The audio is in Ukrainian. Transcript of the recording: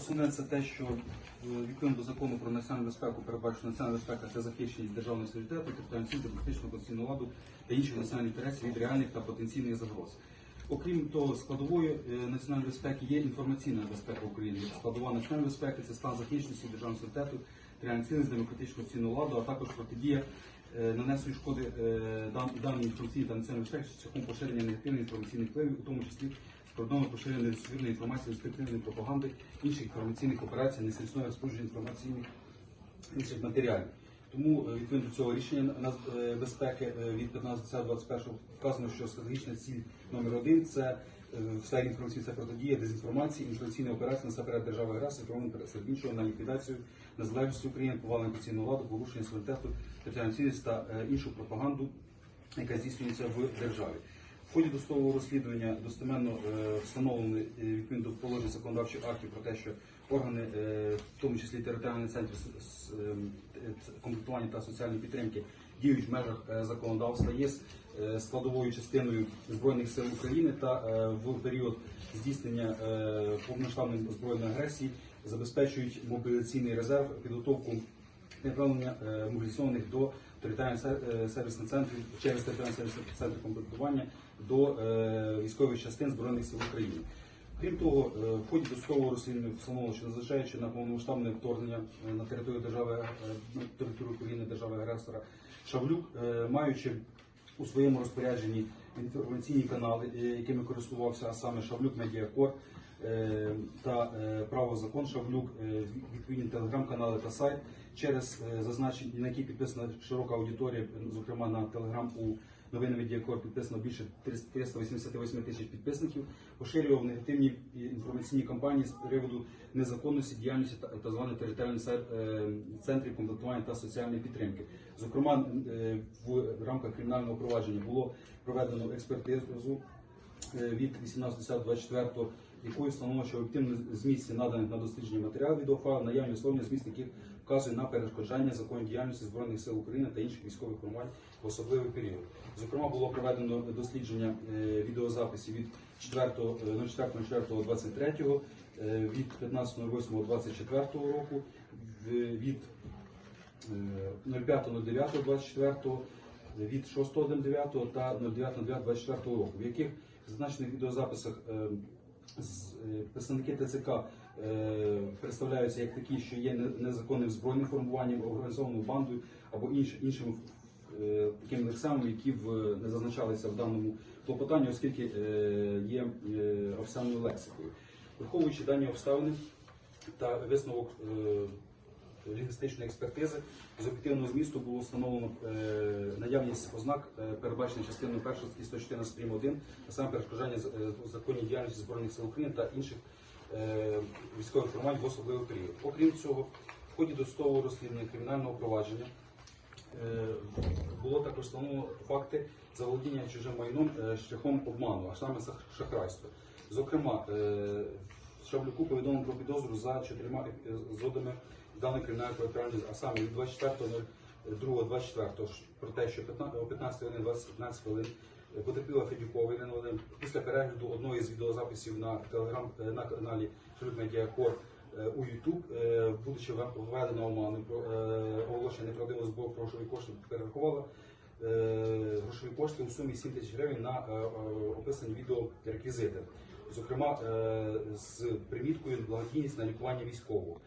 Основне це те, що е, відповідно до закону про національну безпеку передбачена національна безпека це захищеність державного суверенітету, цілі, демократичного конституційного ладу та інших національних інтересів від реальних та потенційних загроз. Окрім того, складовою е, національної безпеки є інформаційна безпека України. Складова національної безпеки це стан захищеності державного суверенітету, територіальної цілісності, демократичного конституційного ладу, а також протидія е, нанесення шкоди дан- даній інформаційній та національній безпеці шляхом поширення негативних інформаційних впливів, у тому числі кордону поширення недостовірної інформації, деструктивної пропаганди, інших інформаційних операцій, несенсовного розповсюдження інформаційних інших матеріалів. Тому е, відповідно до цього рішення е, безпеки е, від 15.21 вказано, що стратегічна ціль номер один це в сфері інформації це протидія дезінформації, інформаційної операції насамперед держави агресора, проводимо серед іншого на ліквідацію незалежності України, повалення конституційного ладу, порушення суверенітету, територіальної цілісності та іншу пропаганду, яка здійснюється в державі. Ході досудового розслідування достеменно е, встановлено е, відповідно до положень законодавчих актів про те, що органи, е, в тому числі с- с- ем, комплектування та соціальної підтримки, діють в межах законодавства, є складовою частиною збройних сил України та в період здійснення повномасштабної збройної агресії забезпечують мобілізаційний резерв, підготовку направлення мобілізованих до територіальних сер- е, через територіальні сервісні центри комплектування до е, військових частин збройних сил України. Крім того, е, в ході досудового розслідування встановлено, що незважаючи на повномасштабне вторгнення на територію держави на територію України держави агресора, Шавлюк, маючи у своєму розпорядженні інформаційні канали, якими користувався, а саме Шавлюк Медіакор та е, право закон Шавлюк, е, відповідні телеграм-канали та сайт, через е, зазначені, на які підписана широка аудиторія, зокрема на телеграм у новини Медіакор підписано більше 388 тисяч підписників, поширював негативні інформаційні кампанії з приводу незаконності діяльності та званих територіальних е, центрів комплектування та соціальної підтримки. Зокрема, е, в рамках кримінального провадження було проведено експертизу е, від 18.10.24, якою встановлено, що об'єктивно зміст наданих на дослідження матеріалів відеофайлу, наявні условні зміст, яких вказує на перешкоджання законній діяльності збройних сил України та інших військових формувань в особливий період. Зокрема, було проведено дослідження е, відеозаписів від е, 4.04.23, е, від 15.08.24 року, від е, 05.09.24, від 6.09 та 09.09.24 року, в яких в зазначених відеозаписах е, е, представники ТЦК е, представляються як такі, що є незаконним збройним формуванням, організованою бандою або інш, іншими е, такими лексами, які в, не зазначалися в даному клопотанні, оскільки е, є е, обставиною лексикою. Враховуючи дані обставини та висновок лінгвістичної експертизи з об'єктивного змісту було встановлено е, наявність ознак, е, передбачених частиною 1 статті 114 прим. 1, а саме перешкоджання е, законній діяльності Збройних сил України та інших військових формувань в особливий період. Окрім цього, в ході досудового розслідування кримінального провадження було також встановлено факти заволодіння чужим майном шляхом обману, а саме шах- шахрайство. Зокрема, е, Шаблюку повідомлено про підозру за чотирма епізодами даної кримінальної провадження, а саме від 24.02.24 про те, що 15 о 15 годин 15 хвилин е, потерпіла Федюкова Ірина Володимирівна. Після перегляду одної з відеозаписів на телеграм е, на каналі Шаблюк Медіакор е, у е, будучи введена оману е, оголошення неправдивого збору грошові кошти, перерахувала е, грошові кошти у сумі 7 тисяч гривень на е, е, описані відео реквізити, зокрема е, з приміткою благодійність на лікування військового.